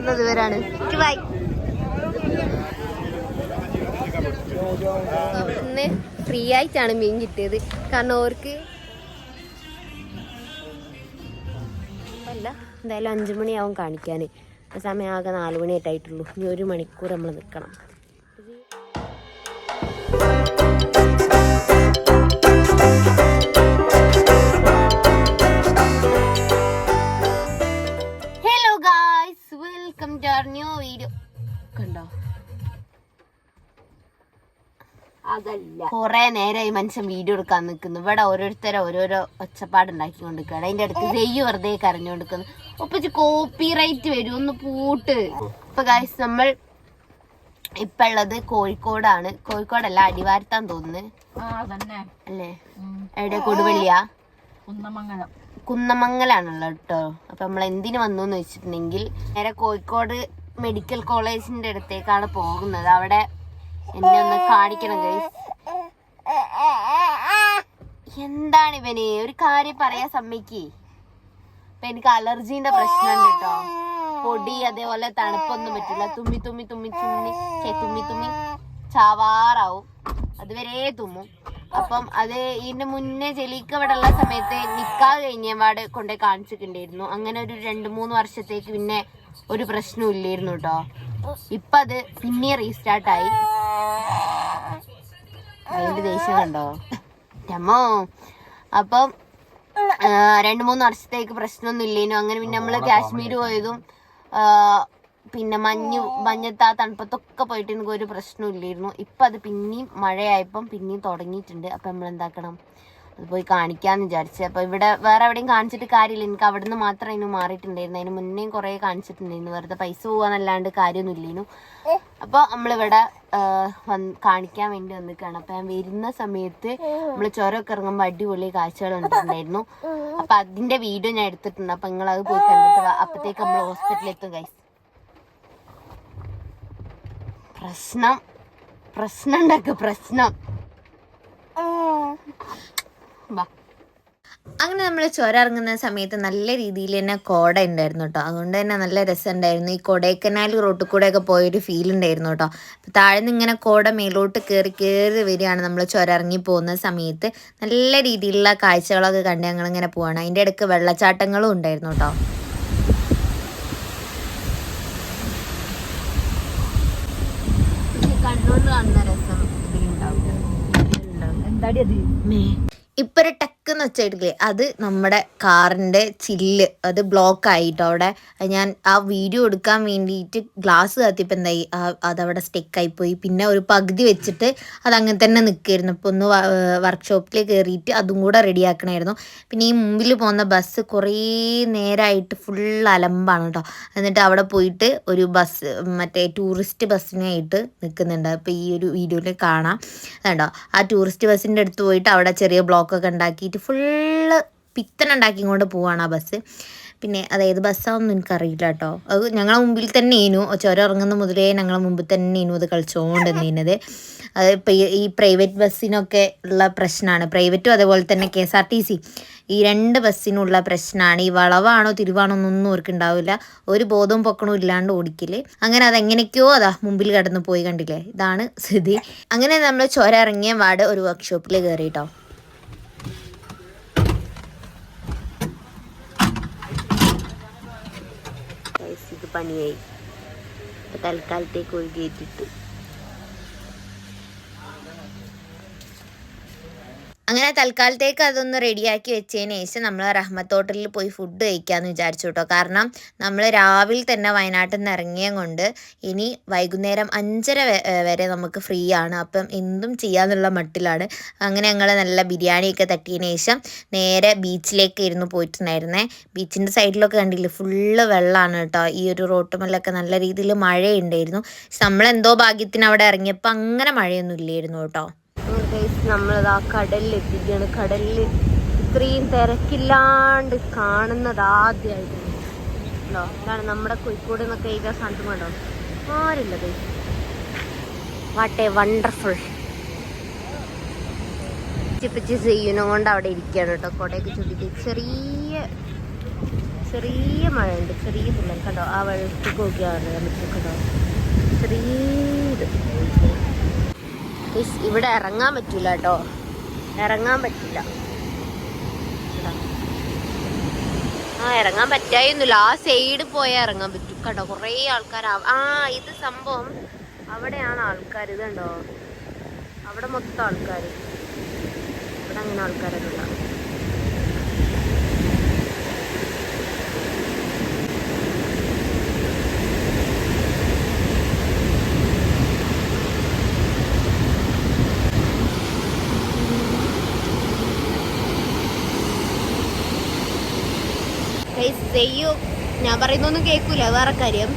വന്നത് ഇവരാണ്. ബൈ ഇന്ന് ഫ്രീ ആയിട്ടാണ് മീൻ കിട്ടിയത്. കാരണം അവർക്ക് അല്ല എന്തായാലും അഞ്ചു മണിയാവും കാണിക്കാൻ സമയം ആകെ നാല് മണിയായിട്ടായിട്ടുള്ളൂ ഇനി ഒരു മണിക്കൂർ നമ്മൾ നിൽക്കണം ന്യൂ വീഡിയോ. കണ്ടോ? അതല്ല. കൊറേ നേരമായി മനുഷ്യൻ വീഡിയോ എടുക്കാൻ നിൽക്കുന്നു ഇവിടെ ഓരോരുത്തരെ ഓരോരോ ഒച്ചപ്പാട് കൊണ്ടിരിക്കുക അതിന്റെ അടുത്ത് ചെയ്യ് വെറുതെ കരഞ്ഞുകൊണ്ടിരിക്കുന്നു. ഒപ്പിച്ച് കോപ്പി റൈറ്റ് വരും ഒന്ന് പൂട്ട്. ഇപ്പൊ ഗായ്സ് നമ്മൾ ഇപ്പൊ ഉള്ളത് കോഴിക്കോടാണ്. കോഴിക്കോടല്ല അടിവാരത്താൻ തോന്നുന്നു. അല്ലേ? എവിടെ? കൊടുവള്ളിയാ? കുന്നമംഗലം. കുന്നമംഗലാണുള്ളത് കേട്ടോ അപ്പൊ നമ്മൾ എന്തിനു വന്നു എന്ന് വെച്ചിട്ടുണ്ടെങ്കിൽ നേരെ കോഴിക്കോട് മെഡിക്കൽ കോളേജിന്റെ അടുത്തേക്കാണ് പോകുന്നത്. അവിടെ എന്നെ ഒന്ന് കാണിക്കണം ഗൈസ് എന്താണ് ഇവന്? ഒരു കാര്യം പറയാൻ സമ്മതിക്ക്. ഇപ്പൊ എനിക്ക് അലർജീന്റെ പ്രശ്നമുണ്ട് കേട്ടോ. പൊടി അതേപോലെ തണുപ്പൊന്നും പറ്റില്ല. തുമ്മി തുമ്മി തുമ്മി തുമ്മി തുമ്മി തുമ്മി ചാവാറാവും. അതുവരെ തുമ്മും. അപ്പം അത് ഇതിന്റെ മുന്നേ ജലീക്ക് ഇവിടെ ഉള്ള സമയത്ത് നിക്കാ കഴിഞ്ഞപാട് കൊണ്ടുപോയി കാണിച്ചിട്ടുണ്ടായിരുന്നു. അങ്ങനെ ഒരു രണ്ട് മൂന്ന് വർഷത്തേക്ക് പിന്നെ ഒരു പ്രശ്നവും ഇല്ലായിരുന്നു കേട്ടോ ഇപ്പൊ അത് പിന്നെ റീസ്റ്റാർട്ട് ആയി. ദേഷ്യം കണ്ടോ? രമോ അപ്പം രണ്ടു രണ്ട് മൂന്ന് വർഷത്തേക്ക് പ്രശ്നമൊന്നും ഇല്ലേനു അങ്ങനെ പിന്നെ നമ്മൾ കാശ്മീർ പോയതും പിന്നെ മഞ്ഞ് മഞ്ഞത്ത് ആ തണുപ്പത്തൊക്കെ പോയിട്ട് എനിക്ക് ഒരു പ്രശ്നവും ഇല്ലായിരുന്നു ഇപ്പൊ അത് പിന്നെയും മഴയായപ്പം പിന്നെയും തുടങ്ങിയിട്ടുണ്ട്. അപ്പൊ നമ്മൾ എന്താക്കണം അത് പോയി കാണിക്കാന്ന് വിചാരിച്ചു. അപ്പൊ ഇവിടെ വേറെ എവിടെയും കാണിച്ചിട്ട് കാര്യമില്ല. എനിക്ക് അവിടെ നിന്ന് മാത്രം അതിന് മാറിയിട്ടുണ്ടായിരുന്നു. അതിന് മുന്നേയും കുറേ കാണിച്ചിട്ടുണ്ടായിരുന്നു. വെറുതെ പൈസ പോവാന്നല്ലാണ്ട് കാര്യമൊന്നും ഇല്ലേനു അപ്പൊ നമ്മളിവിടെ വന്ന് കാണിക്കാൻ വേണ്ടി വന്നിക്കാണ്. അപ്പൊ ഞാൻ വരുന്ന സമയത്ത് നമ്മൾ ചുരമൊക്കെ ഇറങ്ങുമ്പോൾ അടിപൊളി കാഴ്ചകൾ കണ്ടിട്ടുണ്ടായിരുന്നു. അപ്പൊ അതിന്റെ വീഡിയോ ഞാൻ എടുത്തിട്ടുണ്ട്. അപ്പൊ നിങ്ങൾ അത് പോയി കണ്ടിട്ട്. അപ്പത്തേക്ക് നമ്മൾ ഹോസ്പിറ്റലിൽ എത്തും കൈസ് പ്രശ്നം. പ്രശ്നം ഉണ്ടാക്കുക പ്രശ്നം. വാ. അങ്ങനെ നമ്മൾ ചുരം ഇറങ്ങുന്ന സമയത്ത് നല്ല രീതിയിൽ തന്നെ കോട ഉണ്ടായിരുന്നു കേട്ടോ. അതുകൊണ്ട് തന്നെ നല്ല രസമുണ്ടായിരുന്നു. ഈ കൊടൈക്കനാൽ റോട്ടിൽ കൂടെ ഒക്കെ പോയൊരു ഫീൽ ഉണ്ടായിരുന്നു കേട്ടോ. അപ്പോൾ താഴെ നിന്ന് ഇങ്ങനെ കോട മേലോട്ട് കയറി കയറി വരികയാണ് നമ്മൾ ചുരം ഇറങ്ങി പോകുന്ന സമയത്ത്. നല്ല രീതിയിലുള്ള കാഴ്ചകളൊക്കെ കണ്ട് ഞങ്ങളിങ്ങനെ പോവാണ്. അതിന്റെ ഇടയ്ക്ക് വെള്ളച്ചാട്ടങ്ങളും ഉണ്ടായിരുന്നു കേട്ടോ. കണ്ണുകൊണ്ട് കാണുന്ന രസം ഇതിലുണ്ടാവില്ല എന്താടി അത്? ഇപ്പൊ ഒരു ടെക്കെന്ന് വെച്ചിട്ടില്ലേ അത് നമ്മുടെ കാറിന്റെ ചില്ല്. അത് ബ്ലോക്ക് ആയിട്ടോ അവിടെ. ഞാൻ ആ വീഡിയോ എടുക്കാൻ വേണ്ടിയിട്ട് ഗ്ലാസ് കത്തിയപ്പോൾ എന്തായി? അതവിടെ സ്റ്റെക്കായി പോയി പിന്നെ ഒരു പകുതി വെച്ചിട്ട് അത് അങ്ങനെ തന്നെ നിൽക്കുമായിരുന്നു അപ്പോൾ ഒന്ന് വർക്ക്ഷോപ്പിൽ കയറിയിട്ട് അതും കൂടെ റെഡിയാക്കണമായിരുന്നു പിന്നെ ഈ മുമ്പിൽ പോകുന്ന ബസ് കുറേ നേരമായിട്ട് ഫുൾ അലമ്പാണ് കേട്ടോ എന്നിട്ട് അവിടെ പോയിട്ട് ഒരു ബസ് മറ്റേ ടൂറിസ്റ്റ് ബസ്സിനായിട്ട് നിൽക്കുന്നുണ്ട് അപ്പോൾ ഈ ഒരു വീഡിയോയിൽ കാണാം. കണ്ടോ? ആ ടൂറിസ്റ്റ് ബസ്സിന്റെ അടുത്ത് പോയിട്ട് അവിടെ ചെറിയ ബ്ലോക്കൊക്കെ ഉണ്ടാക്കിയിട്ട് ഫുള്ള് പിത്തനുണ്ടാക്കി കൊണ്ട് പോവാണ് ആ ബസ്. പിന്നെ അതായത് ബസ്സാണെന്ന് എനിക്കറിയില്ല കേട്ടോ. അത് ഞങ്ങളെ മുമ്പിൽ തന്നെ ഇനു ചുരം ഇറങ്ങുന്ന മുതലേ ഞങ്ങളെ മുമ്പിൽ തന്നെ ഇനു അത് കളിച്ചുകൊണ്ട് നീനത് അത് ഈ- പ്രൈവറ്റ് ബസ്സിനൊക്കെ ഉള്ള പ്രശ്നമാണ് പ്രൈവറ്റും അതേപോലെ തന്നെ K S R T C. ഈ രണ്ട് ബസ്സിനുള്ള പ്രശ്നമാണ് ഈ വളവാണോ തിരുവാണോ ഒന്നും അവർക്ക് ഉണ്ടാവില്ല ഒരു ബോധവും പൊക്കണവും ഇല്ലാണ്ട് ഓടിക്കൽ. അങ്ങനെ അതെങ്ങനെയൊക്കെയോ അതാ മുമ്പിൽ കടന്നു പോയി കണ്ടില്ലേ? ഇതാണ് സ്ഥിതി. അങ്ങനെ നമ്മൾ ചുരം ഇറങ്ങിയ വാട് ഒരു വർക്ക്ഷോപ്പിൽ കയറി കേട്ടോ ഇത് പണിയായി തൽക്കാലത്തേക്ക് ഒഴുകിയിട്ടിട്ട് അങ്ങനെ തൽക്കാലത്തേക്ക് അതൊന്ന് റെഡിയാക്കി വെച്ചതിന് ശേഷം നമ്മൾ റഹ്മത്ത് ഹോട്ടലിൽ പോയി ഫുഡ് കഴിക്കാമെന്ന് വിചാരിച്ചു കേട്ടോ കാരണം നമ്മൾ രാവിലെ തന്നെ വയനാട്ടിൽ നിന്ന് ഇറങ്ങിയ കൊണ്ട് ഇനി വൈകുന്നേരം അഞ്ചര വരെ നമുക്ക് ഫ്രീ ആണ്. അപ്പം എന്തും ചെയ്യാമെന്നുള്ള മട്ടിലാണ്. അങ്ങനെ ഞങ്ങൾ നല്ല ബിരിയാണിയൊക്കെ തട്ടിയതിന് ശേഷം നേരെ ബീച്ചിലേക്ക് ഇരുന്ന് പോയിട്ടുണ്ടായിരുന്നേ. ബീച്ചിന്റെ സൈഡിലൊക്കെ കണ്ടില്ലേ? ഫുള്ള് വെള്ളമാണ് കേട്ടോ ഈ ഒരു റോട്ടുമല്ലൊക്കെ നല്ല രീതിയിൽ മഴയുണ്ടായിരുന്നു. നമ്മളെന്തോ ഭാഗ്യത്തിന് അവിടെ ഇറങ്ങിയപ്പോൾ അങ്ങനെ മഴയൊന്നും ഇല്ലായിരുന്നു കേട്ടോ നമ്മളത് കടലിൽ എത്തിക്കുകയാണ് കടലിൽ ഇത്രയും തിരക്കില്ലാണ്ട് കാണുന്നത് ആദ്യമായിട്ടാണ് ഉണ്ടോ എന്താണ് നമ്മുടെ കോഴിക്കോട് എന്നൊക്കെ കഴിക്കാൻ സ്ഥാനത്തും കണ്ടോ? ആരില്ല വാട്ട് എ വണ്ടർഫുൾ ചിപ്പിച്ച് ചെയ്യുന്ന കൊണ്ട് അവിടെ ഇരിക്കുകയാണ് കേട്ടോ കൊടയൊക്കെ ചുറ്റിട്ട് ചെറിയ ചെറിയ മഴയുണ്ട്. ചെറിയ തുള്ളൽ. കണ്ടോ? ആ വെള്ളത്തിൽ നോക്കിയാണ് കണ്ടോ Guys, ഇവിടെ ഇറങ്ങാൻ പറ്റൂല കേട്ടോ. ഇറങ്ങാൻ പറ്റില്ല ആ ഇറങ്ങാൻ പറ്റായിരുന്നില്ല ആ സൈഡ് പോയാൽ ഇറങ്ങാൻ പറ്റും കേട്ടോ. കുറേ ആൾക്കാർ ആ ഇത് സംഭവം അവിടെയാണ് ആൾക്കാർ ഇതുണ്ടോ അവിടെ മൊത്തം ആൾക്കാർ ഇവിടെ അങ്ങനെ ആൾക്കാരൊക്കെ ഉണ്ടാവും Guys, ചെയ്യൂ ഞാൻ പറയുന്നൊന്നും കേൾക്കൂല വേറെ കാര്യം.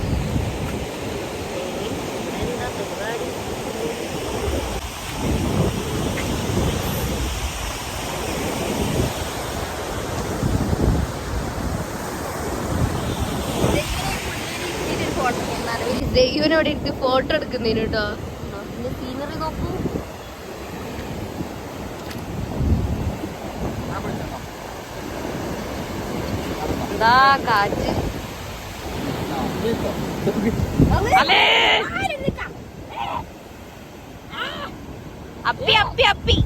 ഫോട്ടോ എടുക്കുന്നതിന് കേട്ടോ സീനറി നോക്കൂ. എന്താ കാറ്റ്. അപ്പി അപ്പി അപ്പി.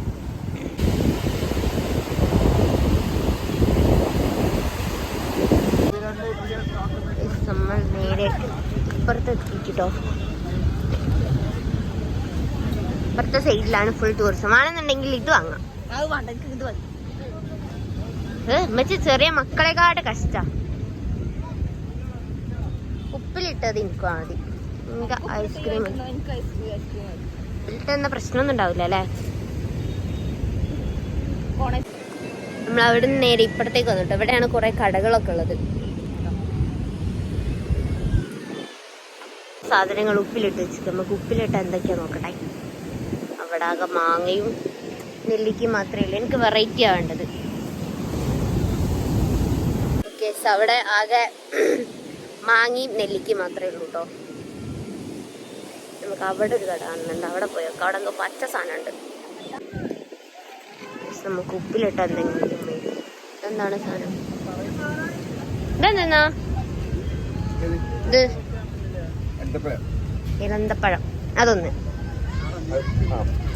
നമ്മൾ നേരെ ഇപ്പുറത്ത് സൈഡിലാണ് ഫുൾ ടൂറിസം ആണെന്നുണ്ടെങ്കിൽ ഇത് വാങ്ങാം. അത് വേണ്ട ഇത് മതി. മറ്റേ ചെറിയ മക്കളെക്കാട്ട് കഷ്ട. ഉപ്പിലിട്ടത് എനിക്ക് മതി എനിക്ക് ഐസ്ക്രീം. ഉപ്പിലിട്ടെന്ന പ്രശ്നമൊന്നും ഉണ്ടാവില്ല അല്ലേ? നമ്മൾ അവിടെ നിന്ന് നേരെ ഇപ്പുറത്തേക്ക് വന്നിട്ട് ഇവിടെയാണ് കുറെ കടകളൊക്കെ ഉള്ളത്. സാധനങ്ങൾ ഉപ്പിലിട്ട് വെച്ചിട്ട് നമുക്ക് ഉപ്പിലിട്ട് എന്തൊക്കെയാ നോക്കട്ടെ? അവിടെ ആകെ മാങ്ങയും നെല്ലിക്കയും മാത്രമേ ഉള്ളൂ. എനിക്ക് വെറൈറ്റിയാണ് ആവേണ്ടത് ഓക്കെ അവിടെ ആകെ മാങ്ങയും നെല്ലിക്കും മാത്രമേ ഉള്ളൂ കേട്ടോ നമുക്ക് അവിടെ ഒരു കട കാണുന്നുണ്ട്. അവിടെ പോയൊക്കെ അവിടെ എന്തോ പച്ച സാധനം ഉണ്ട് നമുക്ക് ഉപ്പിലിട്ട് എന്തെങ്കിലും എന്താണ് സാധനം? ഇതെന്താ ഇത് ഇളന്തപ്പഴം അതൊന്ന്.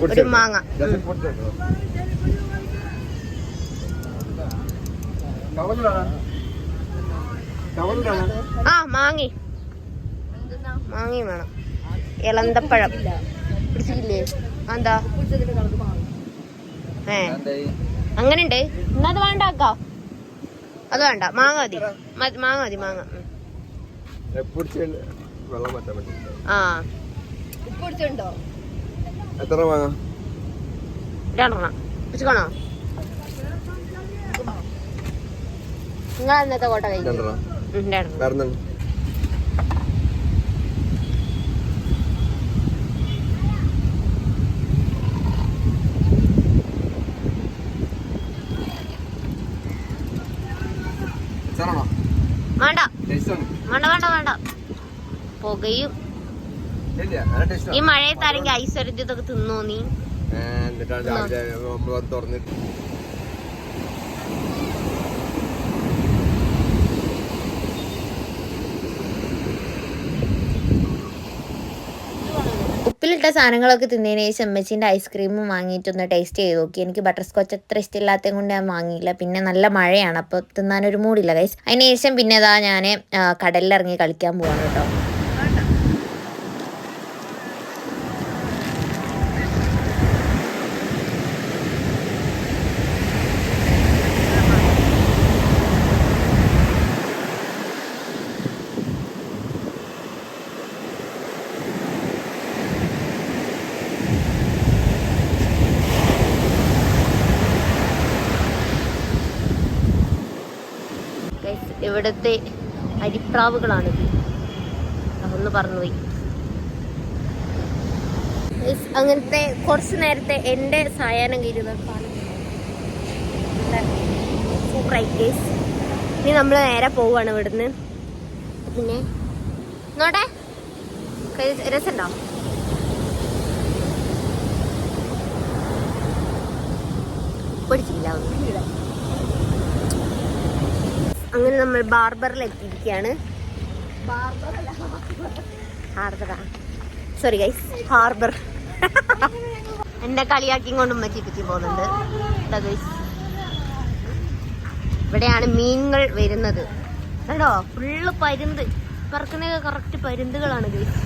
ഒരു മാങ്ങ. ഉം. ആ മാങ്ങി. മാങ്ങി വേണം. ഇളന്തപ്പഴം. പിടിച്ചില്ലേ എന്താ? ഏ. അങ്ങനെയുണ്ട്? എന്നാ അത് വേണ്ട. അക്കാ അത് വേണ്ട മാങ്ങ മതി മാങ്ങ. മതി മാങ്ങ ആ. എത്ര വാങ്ങാം രണ്ടെണ്ണം പിടിച്ചോണോ നിങ്ങൾ എന്നത്തെ കോട്ട കഴിക്കും രണ്ടെണ്ണം രണ്ടെണ്ണം വേറെ എന്താണ്? അച്ചാറാണോ? വേണ്ട. വേണ്ട വേണ്ട വേണ്ട പുകയും ഈ. മഴയത്ത് ആരെങ്കിലും ഐസ് ഒരഞ്ഞതൊക്കെ തിന്നോ നീ എന്നിട്ടാണ് തുറന്നിട്ട് ഉപ്പിലിട്ട സാധനങ്ങളൊക്കെ തിന്നതിന് ശേഷം അമ്മച്ചീന്റെ ഐസ്ക്രീമും വാങ്ങിയിട്ടൊന്ന് ടേസ്റ്റ് ചെയ്ത് നോക്കി. എനിക്ക് ബട്ടർ സ്കോച്ച് അത്ര ഇഷ്ടമില്ലാത്തത് കൊണ്ട് ഞാൻ വാങ്ങിയില്ല. പിന്നെ നല്ല മഴയാണ് അപ്പോൾ തിന്നാനൊരു മൂടില്ല ഗൈസ് അതിന് ശേഷം പിന്നെ ഇതാ ഞാൻ കടലിലിറങ്ങി കളിക്കാൻ പോവാണ് കേട്ടോ. ഇവിടുത്തെ അരിപ്രാവുകളാണിത്. ഒന്ന് പറഞ്ഞുപോയി. പോയി അങ്ങനത്തെ കുറച്ച് നേരത്തെ എന്റെ സായാഹ്നം കയറുന്നത് സൂപ്പറായി കേസ് ഇനി നമ്മൾ നേരെ പോവാണ് ഇവിടുന്ന്. പിന്നെ നോട്ടെ രസമുണ്ടോ? പഠിച്ചില്ല ഒന്നും അങ്ങനെ നമ്മൾ ബാർബറിൽ എത്തിയിരിക്കുകയാണ് സോറി ഗൈസ് ഹാർബർ എന്റെ കളിയാക്കി കൊണ്ട് ഉമ്മ ചിപ്പിച്ചു പോകുന്നുണ്ട്. ഇവിടെയാണ് മീനുകൾ വരുന്നത്. കേട്ടോ ഫുള്ള് പരുന്ത്. പറക്കുന്ന കറക്റ്റ് പരുന്തുകളാണ് ഗൈസ്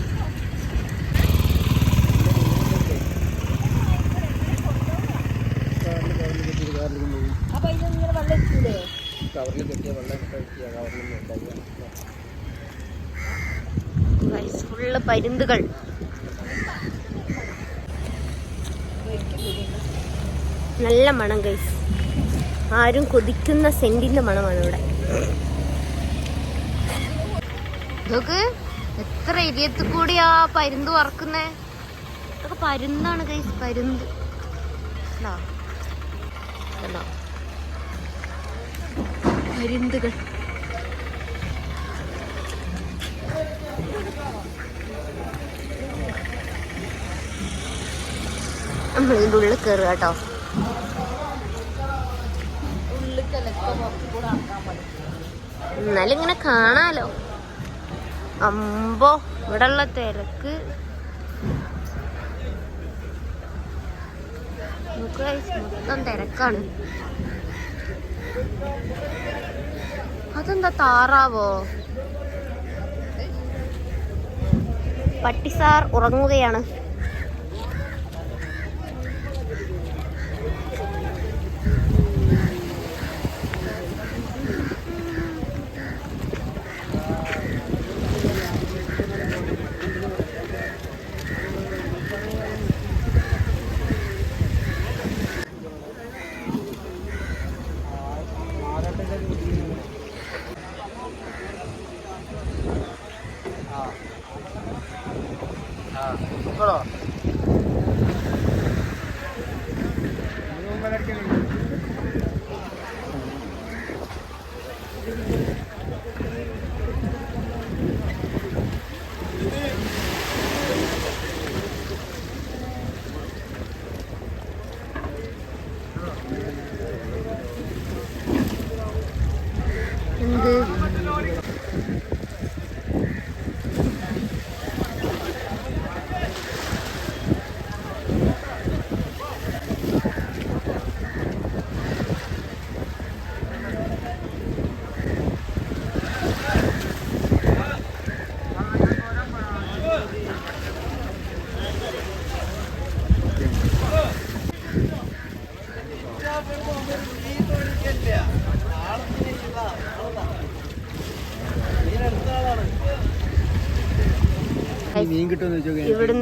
അപ്പൊ ഇത് ഇങ്ങനെ വെള്ളം കവറിൽ കെട്ടിയ വെള്ളം ഫുള്ള് പരുന്തുകൾ. നല്ല മണം ഗൈസ് ആരും കൊതിക്കുന്ന സെന്റിന്റെ മണമാണ് ഇവിടെ. നോക്ക് എത്ര എരിയത്ത് കൂടിയാ പരുന്ത് വറക്കുന്നേ? ഇതൊക്കെ പരുന്താണ് ഗൈസ് പരുന്ത്. കണ്ടോ? പരുന്തുകൾ ഉള്ളിൽ കയറുക കേട്ടോ. എന്നാലും ഇങ്ങനെ കാണാലോ. അമ്പോ ഇവിടെ ഉള്ള തിരക്ക് മൊത്തം തിരക്കാണ്. അതെന്താ താറാവോ? പട്ടിസാർ ഉറങ്ങുകയാണ്. എന്ത്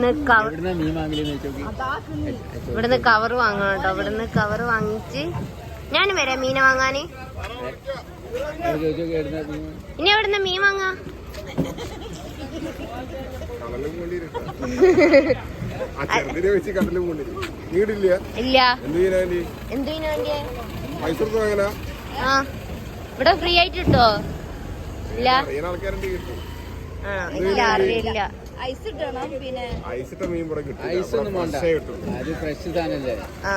ഇവിടുന്ന് കവർ ഇവിടുന്ന് കവർ വാങ്ങണം കേട്ടോ. ഇവിടുന്ന് കവർ വാങ്ങിച്ച് ഞാൻ വരാം മീന് വാങ്ങാന്. ഇനി എവിടുന്ന് മീൻ വാങ്ങാ? ഇവിടെ ഫ്രീ ആയിട്ട് കിട്ടോ? ഇല്ല. ഇല്ല അറിയില്ല. ഐസ് ഇടണം പിന്നെ ഐസിട്ട മീൻ ഇവിടെ കിട്ടും ഐസ് ഒന്നും വേണ്ട. ഫ്രഷേ അത് ഫ്രഷ് സാധനല്ലേ? ആ.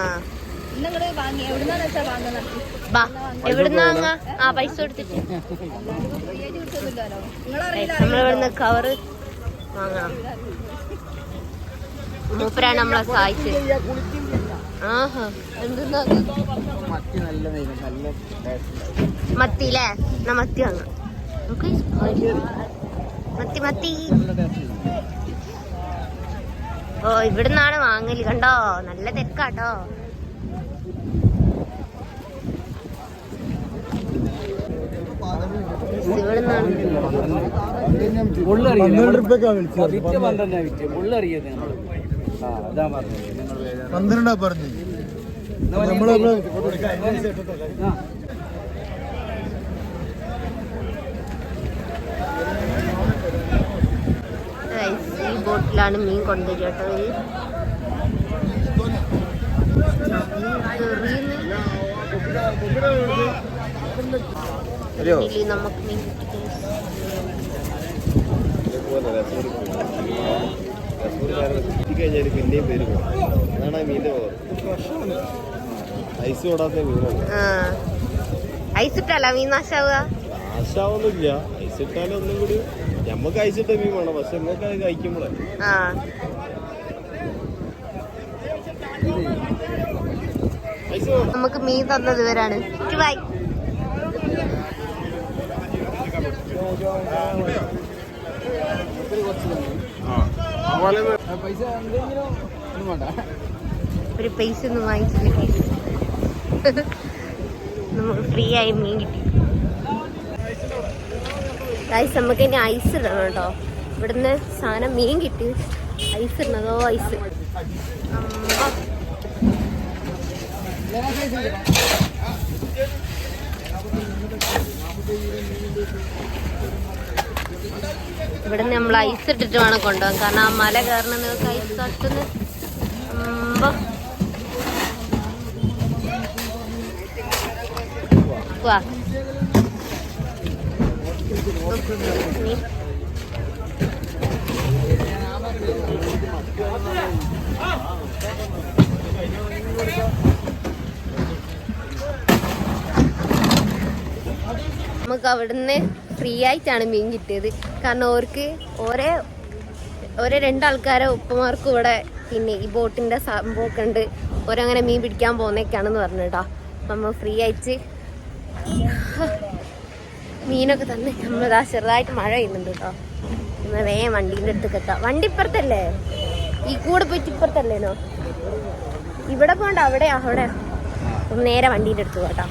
നിങ്ങൾ വാങ്ങി? എവിടുന്നാണ് വെച്ചാ വാങ്ങുന്നത് ബാ എവിടുന്ന് വാങ്ങാ ആ പൈസ കൊടുത്തിട്ട്. കവറ് വാങ്ങണം മൂപ്പരാണ് നമ്മളെ സഹായിച്ചത് ആഹാ എന്തെന്നാ മത്തി നല്ല നല്ല ടേസ്റ്റ് മത്തി അല്ലേ എന്നാ മത്തി വാങ്ങാം. നമുക്ക് മത്തി മത്തി. ഓ ഇവിടുന്നാണ് വാങ്ങൽ. കണ്ടോ? നല്ല തിരക്കാട്ടോ. പന്ത്രണ്ടാ പറഞ്ഞു ഉള്ളറിയത് നമ്മൾ ആ അതാ പറഞ്ഞത് നിങ്ങൾ പന്ത്രണ്ടാ പറഞ്ഞു Guys, ഈ ബോട്ടിലാണ് മീൻ കൊണ്ടുവരിക കേട്ടോ ഈ. ചെറിയ നമുക്ക് മീൻ കിട്ടി കഴിഞ്ഞാൽ പിന്നെയും പേര് പോകും അതാണ് ആ. മീന്റെ പവർ ഐസ് മീനാണ് ഐസ് ഇട്ടല്ല മീൻ നാശാവുക? നാശാവുന്നില്ല ഐസ് ഇട്ടാലും ഒന്നും കൂടി ഞമ്മക്ക് അയച്ചിട്ട് മീൻ വേണം പക്ഷെ നിങ്ങൾക്ക് അത് കഴിക്കുമ്പോഴേ ആ. നമുക്ക് മീൻ തന്നത് ഇവരാണ്. ബൈ. ഒരു പൈസ ഒന്നും വാങ്ങിച്ചില്ല. നമുക്ക് ഫ്രീ ആയി മീൻ കിട്ടി. ഗൈസ് നമുക്ക് ഇനി ഐസ് ഇടണം കേട്ടോ. ഇവിടുന്ന് സാധനം മീൻ കിട്ടി. ഐസ് ഇടണതോ? ഐസ്. ഇവിടുന്ന് നമ്മൾ ഐസ് ഇട്ടിട്ട് വേണം കൊണ്ടുപോകാൻ. കാരണം ആ മല കയറണം നിങ്ങൾക്ക് ഐസ് തട്ടുന്ന. വാ. നമുക്ക് അവിടുന്ന് ഫ്രീ ആയിട്ടാണ് മീൻ കിട്ടിയത്. കാരണം അവർക്ക് ഓരോ ഓരോ രണ്ടാൾക്കാരെ ഉപ്പമാർക്കും ഇവിടെ പിന്നെ ഈ ബോട്ടിന്റെ സംഭവമൊക്കെ ഉണ്ട്. ഓരങ്ങനെ മീൻ പിടിക്കാൻ പോകുന്നേക്കാണെന്ന് പറഞ്ഞു കേട്ടോ നമ്മൾ ഫ്രീ ആയിട്ട് മീനൊക്കെ തന്നെ. നമ്മളിതാ ചെറുതായിട്ട് മഴ പെയ്യുന്നുണ്ട് കേട്ടോ. നമ്മൾ വേഗം വണ്ടീന്റെ അടുത്തേക്ക് എത്താം. വണ്ടി ഇപ്പുറത്തല്ലേ ഈ കൂടെ പോയിട്ട് ഇപ്പുറത്തല്ലേനോ? ഇവിടെ പോകണ്ട അവിടെ അവിടെ. നേരെ വണ്ടീന്റെ അടുത്ത് പോട്ടോ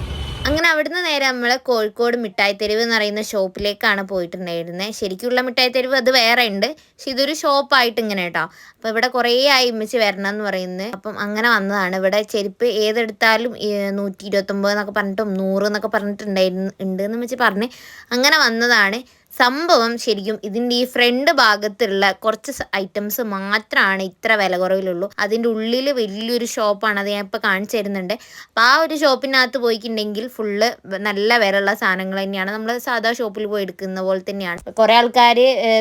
അങ്ങനെ അവിടുന്ന് നേരെ നമ്മൾ കോഴിക്കോട് മിഠായി തെരുവ് എന്ന് പറയുന്ന ഷോപ്പിലേക്കാണ് പോയിട്ടുണ്ടായിരുന്നത് ശരിക്കുള്ള മിഠായി തെരുവ് അത് വേറെ ഉണ്ട് പക്ഷെ ഇതൊരു ഷോപ്പായിട്ട് ഇങ്ങനെ കേട്ടോ. അപ്പോൾ ഇവിടെ കുറേ ആയി ഇമ്മിച്ച് വരണം എന്ന് പറയുന്നത് അപ്പം അങ്ങനെ വന്നതാണ്. ഇവിടെ ചെരുപ്പ് ഏതെടുത്താലും നൂറ്റി ഇരുപത്തൊമ്പത് എന്നൊക്കെ പറഞ്ഞിട്ടും നൂറ് എന്നൊക്കെ പറഞ്ഞിട്ടുണ്ടായിരുന്നു ഉണ്ട് എന്ന് വെച്ച് പറഞ്ഞ്. അങ്ങനെ വന്നതാണ്. സംഭവം ശരിക്കും ഇതിന്റെ ഈ ഫ്രണ്ട് ഭാഗത്തുള്ള കുറച്ച് ഐറ്റംസ് മാത്രമാണ് ഇത്ര വില കുറവിലുള്ളൂ. അതിന്റെ ഉള്ളിൽ വലിയൊരു ഷോപ്പാണ് അത് ഞാൻ ഇപ്പോൾ കാണിച്ചു തരുന്നുണ്ട്. അപ്പോൾ ആ ഒരു ഷോപ്പിനകത്ത് പോയിട്ടുണ്ടെങ്കിൽ ഫുള്ള് നല്ല വിലയുള്ള സാധനങ്ങൾ തന്നെയാണ്. നമ്മൾ സാധാ ഷോപ്പിൽ പോയി എടുക്കുന്ന പോലെ തന്നെയാണ്. കുറേ ആൾക്കാർ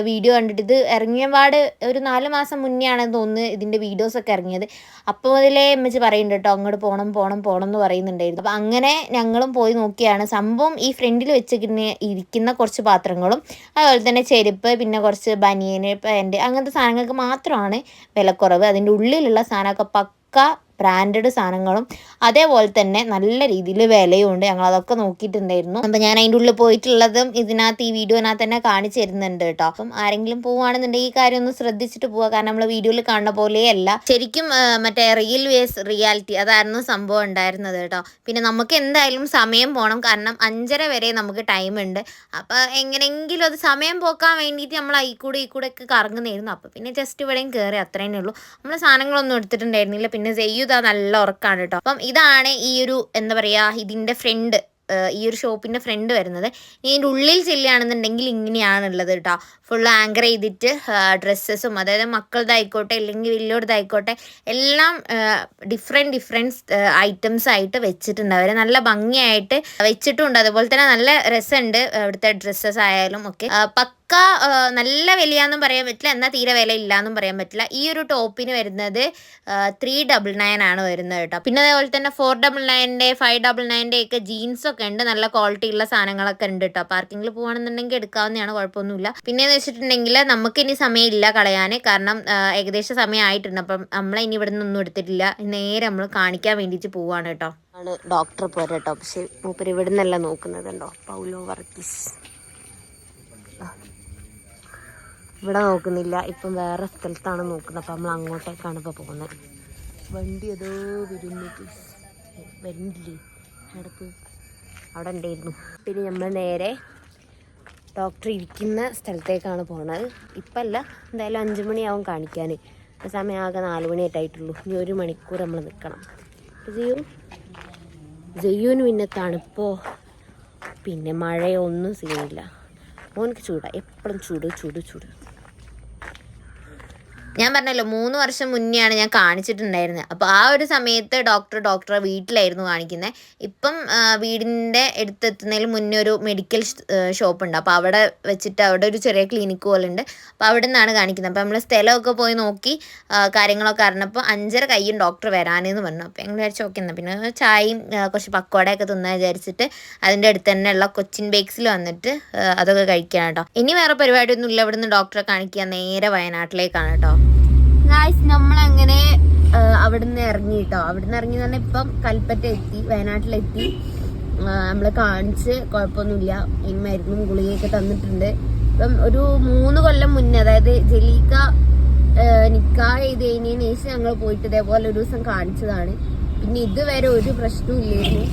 വീഡിയോ കണ്ടിട്ട് ഇത് ഇറങ്ങിയ പാട് ഒരു നാല് മാസം മുന്നേ ആണെന്ന് തോന്നുന്നു ഇതിന്റെ വീഡിയോസൊക്കെ ഇറങ്ങിയത്. അപ്പോൾ മുതലേ എമ്മച്ച് പറയുന്നുണ്ട് കേട്ടോ അങ്ങോട്ട് പോകണം പോകണം പോകണം എന്ന് പറയുന്നുണ്ടായിരുന്നു. അപ്പോൾ അങ്ങനെ ഞങ്ങളും പോയി നോക്കിയാണ്. സംഭവം ഈ ഫ്രണ്ടിൽ വെച്ചിരിക്കുന്ന കുറച്ച് പാത്രങ്ങളും അതുപോലെ തന്നെ ചെരുപ്പ് പിന്നെ കുറച്ച് ബനിയന് പാന്റ് അങ്ങനത്തെ സാധനങ്ങൾക്ക് മാത്രമാണ് വിലക്കുറവ്. അതിന്റെ ഉള്ളിലുള്ള സാധനമൊക്കെ പക്ക ബ്രാൻഡഡ് സാധനങ്ങളും അതേപോലെ തന്നെ നല്ല രീതിയിൽ വിലയും ഉണ്ട് ഞങ്ങൾ അതൊക്കെ നോക്കിയിട്ടുണ്ടായിരുന്നു. അപ്പം ഞാൻ അതിന്റെ ഉള്ളിൽ പോയിട്ടുള്ളതും ഇതിനകത്ത് ഈ വീഡിയോനകത്ത് തന്നെ കാണിച്ചു തരുന്നുണ്ട് കേട്ടോ. അപ്പം ആരെങ്കിലും പോവുകയാണെന്നുണ്ടെങ്കിൽ ഈ കാര്യം ഒന്ന് ശ്രദ്ധിച്ചിട്ട് പോവുക. കാരണം നമ്മൾ വീഡിയോയിൽ കാണുന്ന പോലെയല്ല. ശരിക്കും മറ്റേ റിയൽ വേസ് റിയാലിറ്റി അതായിരുന്നു സംഭവം ഉണ്ടായിരുന്നത് കേട്ടോ. പിന്നെ നമുക്ക് എന്തായാലും സമയം പോകണം കാരണം അഞ്ചര വരെ നമുക്ക് ടൈം ഉണ്ട്. അപ്പോൾ എങ്ങനെയെങ്കിലും അത് സമയം പോക്കാൻ വേണ്ടിയിട്ട് നമ്മൾ ഈ കൂടെ ഈ കൂടെ ഒക്കെ കറങ്ങുന്നായിരുന്നു അപ്പോൾ പിന്നെ ജസ്റ്റ് ഇവിടെയും കയറി അത്രേ ഉള്ളൂ. നമ്മൾ സാധനങ്ങളൊന്നും എടുത്തിട്ടുണ്ടായിരുന്നില്ല. പിന്നെ ചെയ്യുത നല്ല ഉറക്കാണ് കേട്ടോ. അപ്പം ഇതാണ് ഈ ഒരു എന്താ പറയാ ഇതിന്റെ ഫ്രണ്ട് ഈ ഒരു ഷോപ്പിന്റെ ഫ്രണ്ട് വരുന്നത്. ഇനി ഇതിന്റെ ഉള്ളിൽ ചെല്ലുകയാണെന്നുണ്ടെങ്കിൽ ഇങ്ങനെയാണുള്ളത് കേട്ടോ. ഫുൾ ആങ്കർ ചെയ്തിട്ട് ഡ്രസ്സസും അതായത് മക്കളതായിക്കോട്ടെ അല്ലെങ്കിൽ വലിയവരുടെ എല്ലാം ഡിഫറെന്റ് ഡിഫറെന്റ് ഐറ്റംസ് ആയിട്ട് വെച്ചിട്ടുണ്ട്. അവർ നല്ല ഭംഗിയായിട്ട് വെച്ചിട്ടുണ്ട്. അതുപോലെ തന്നെ നല്ല രസമുണ്ട് അവിടുത്തെ ഡ്രസ്സസ് ആയാലും ഒക്കെ. പക്ക നല്ല വിലയാന്നും പറയാൻ പറ്റില്ല. എന്നാൽ തീരെ വില ഇല്ലാന്നും പറയാൻ പറ്റില്ല. ഈ ഒരു ടോപ്പിന് വരുന്നത് ത്രീ ഡബിൾ നയൻ ആണ് വരുന്നത് കേട്ടോ. പിന്നെ അതേപോലെ തന്നെ ഫോർ ഡബിൾ നയന്റെ ഫൈവ് ഡബിൾ നയന്റെ ഒക്കെ ജീൻസ് ഒക്കെ ഉണ്ട്. നല്ല ക്വാളിറ്റി ഉള്ള സാധനങ്ങളൊക്കെ ഉണ്ട് കേട്ടോ പാർക്കിങ്ങിൽ പോകുകയാണെന്നുണ്ടെങ്കിൽ എടുക്കാവുന്നതാണ് കുഴപ്പമൊന്നുമില്ല. പിന്നെയെന്ന് വെച്ചിട്ടുണ്ടെങ്കിൽ നമുക്ക് ഇനി സമയമില്ല കളയാൻ കാരണം ഏകദേശം ഏകദേശം സമയമായിട്ടുണ്ട്. അപ്പം നമ്മളെ ഇനി ഇവിടെ നിന്നൊന്നും എടുത്തിട്ടില്ല. നേരെ നമ്മൾ കാണിക്കാൻ വേണ്ടിയിട്ട് പോവാണ് കേട്ടോ ആണ് ഡോക്ടർ പോരെ കേട്ടോ പക്ഷെ മൂപ്പര് ഇവിടെ നിന്നല്ല നോക്കുന്നതുണ്ടോ പൗലോ വർഗീസ്. ഇവിടെ നോക്കുന്നില്ല. ഇപ്പം വേറെ സ്ഥലത്താണ് നോക്കുന്നത്. അപ്പം നമ്മൾ അങ്ങോട്ടേക്കാണ് ഇപ്പോൾ പോകുന്നത്. വണ്ടി അതോ വരുന്നു. വരുന്നില്ലേ നടക്ക് അവിടെ ഉണ്ടായിരുന്നു പിന്നെ നമ്മൾ നേരെ ഡോക്ടർ ഇരിക്കുന്ന സ്ഥലത്തേക്കാണ് പോണത്. അല്ല എന്തായാലും അഞ്ച് മണിയാവും കാണിക്കാൻ സമയം ആകെ നാല് മണിയായിട്ടായിട്ടുള്ളൂ ഇനി ഒരു മണിക്കൂർ നമ്മൾ നിൽക്കണം ജയ്യൂ ജയ്യൂന് പിന്നെ തണുപ്പോ പിന്നെ മഴയോ ഒന്നും സീനില്ല. ഓനക്ക് ചൂടാ. എപ്പോഴും ചൂട് ചൂട് ചൂട്. ഞാൻ പറഞ്ഞല്ലോ മൂന്ന് വർഷം മുന്നെയാണ് ഞാൻ കാണിച്ചിട്ടുണ്ടായിരുന്നത് അപ്പോൾ ആ ഒരു സമയത്ത് ഡോക്ടർ ഡോക്ടറെ വീട്ടിലായിരുന്നു കാണിക്കുന്നത് ഇപ്പം വീടിന്റെ അടുത്തെത്തുന്നതിന് മുന്നേ ഒരു മെഡിക്കൽ ഷോപ്പ് ഉണ്ട് അപ്പോൾ അവിടെ വെച്ചിട്ട് അവിടെ ഒരു ചെറിയ ക്ലിനിക്ക് പോലെ ഉണ്ട് അപ്പോൾ അവിടെ നിന്നാണ് കാണിക്കുന്നത് അപ്പോൾ നമ്മൾ സ്ഥലമൊക്കെ പോയി നോക്കി കാര്യങ്ങളൊക്കെ അറിഞ്ഞപ്പോൾ അഞ്ചര കയ്യും ഡോക്ടർ വരാനെന്ന് പറഞ്ഞു. അപ്പോൾ ഞങ്ങൾ വിചാരിച്ചു ഓക്കെ പിന്നെ ചായയും കുറച്ച് പക്കോടയൊക്കെ തിന്നാൻ വിചാരിച്ചിട്ട് അതിന്റെ അടുത്ത് തന്നെയുള്ള കൊച്ചിൻ ബേക്സിൽ വന്നിട്ട് അതൊക്കെ കഴിക്കാൻ കേട്ടോ ഇനി വേറെ പരിപാടിയൊന്നും ഇല്ല ഇവിടുന്ന് ഡോക്ടറെ കാണിക്കുക നേരെ വയനാട്ടിലേക്കാണ് കേട്ടോ ഗായ്സ് നമ്മളങ്ങനെ അവിടുന്ന് ഇറങ്ങി കേട്ടോ അവിടുന്ന് ഇറങ്ങി തന്നെ ഇപ്പം കൽപ്പറ്റ എത്തി വയനാട്ടിലെത്തി നമ്മളെ കാണിച്ച് കുഴപ്പമൊന്നുമില്ല. ഇനി മരുന്നും ഗുളികയൊക്കെ തന്നിട്ടുണ്ട്. ഇപ്പം ഒരു മൂന്ന് കൊല്ലം മുന്നേ അതായത് ജലീക്ക നിക്കാ ചെയ്ത് കഴിഞ്ഞതിന് ശേഷം ഞങ്ങൾ പോയിട്ട് ഇതേപോലെ ഒരു ദിവസം കാണിച്ചതാണ്. പിന്നെ ഇതുവരെ ഒരു പ്രശ്നവും ഇല്ലായിരുന്നു.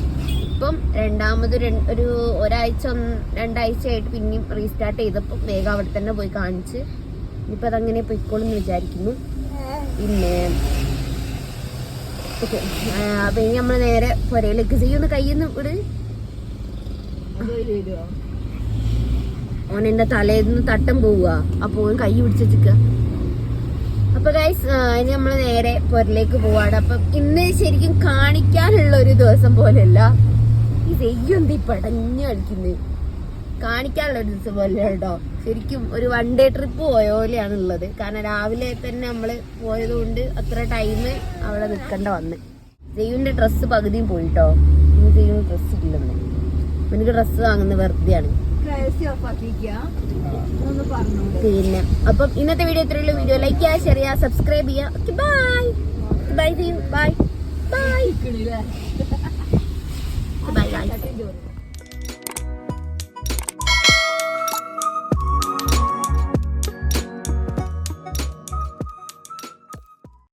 ഇപ്പം രണ്ടാമത് ഒരു ഒരാഴ്ച ഒന്ന് രണ്ടാഴ്ച ആയിട്ട് പിന്നെയും റീസ്റ്റാർട്ട് ചെയ്തപ്പോൾ വേഗം അവിടെ തന്നെ പോയി കാണിച്ച്. ഇനിയിപ്പോൾ അതങ്ങനെ പൊയ്ക്കോളും എന്ന് വിചാരിക്കുന്നു. പിന്നെ ഓക്കെ. അപ്പൊ ഇനി നമ്മൾ നേരെ പുരയിലേക്ക് ചെയ്യുന്ന കയ്യിന്ന് ഇവിട് ഓൻ എന്റെ തലേന്ന് തട്ടം പോവുക അപ്പൊ ഓൻ കൈ പിടിച്ചിരിക്ക അപ്പൊ ഗൈസ് ഇനി നമ്മൾ നേരെ പുരയിലേക്ക് പോവാണ്. അപ്പൊ ഇന്ന് ശരിക്കും കാണിക്കാനുള്ള ഒരു ദിവസം പോലെയല്ല. ഈ തെയ്യം എന്ത് പടഞ്ഞു കളിക്കുന്നത് കാണിക്കാനുള്ള ഒരു ദിവസം പോലെ കേട്ടോ. ശരിക്കും ഒരു വൺ ഡേ ട്രിപ്പ് പോയ പോലെയാണ് ഉള്ളത് കാരണം രാവിലെ തന്നെ നമ്മൾ പോയത് കൊണ്ട് അത്ര ടൈം അവിടെ നിൽക്കേണ്ട വന്ന്. ജെയ്യുവിന്റെ ഡ്രസ്സ് പകുതിയും പോയിട്ടോ? ഇനി ദൈവം ഡ്രസ്സ് ഇല്ലെന്ന് എനിക്ക് ഡ്രസ്സ് വാങ്ങുന്ന വെറുതെയാണ്. പിന്നെ അപ്പം ഇന്നത്തെ വീഡിയോ ഇത്രയുള്ള വീഡിയോ ലൈക്ക് ചെയ്യുക ഷെയർ ചെയ്യുക സബ്സ്ക്രൈബ് ചെയ്യുക. Bye bye bye bye bye bye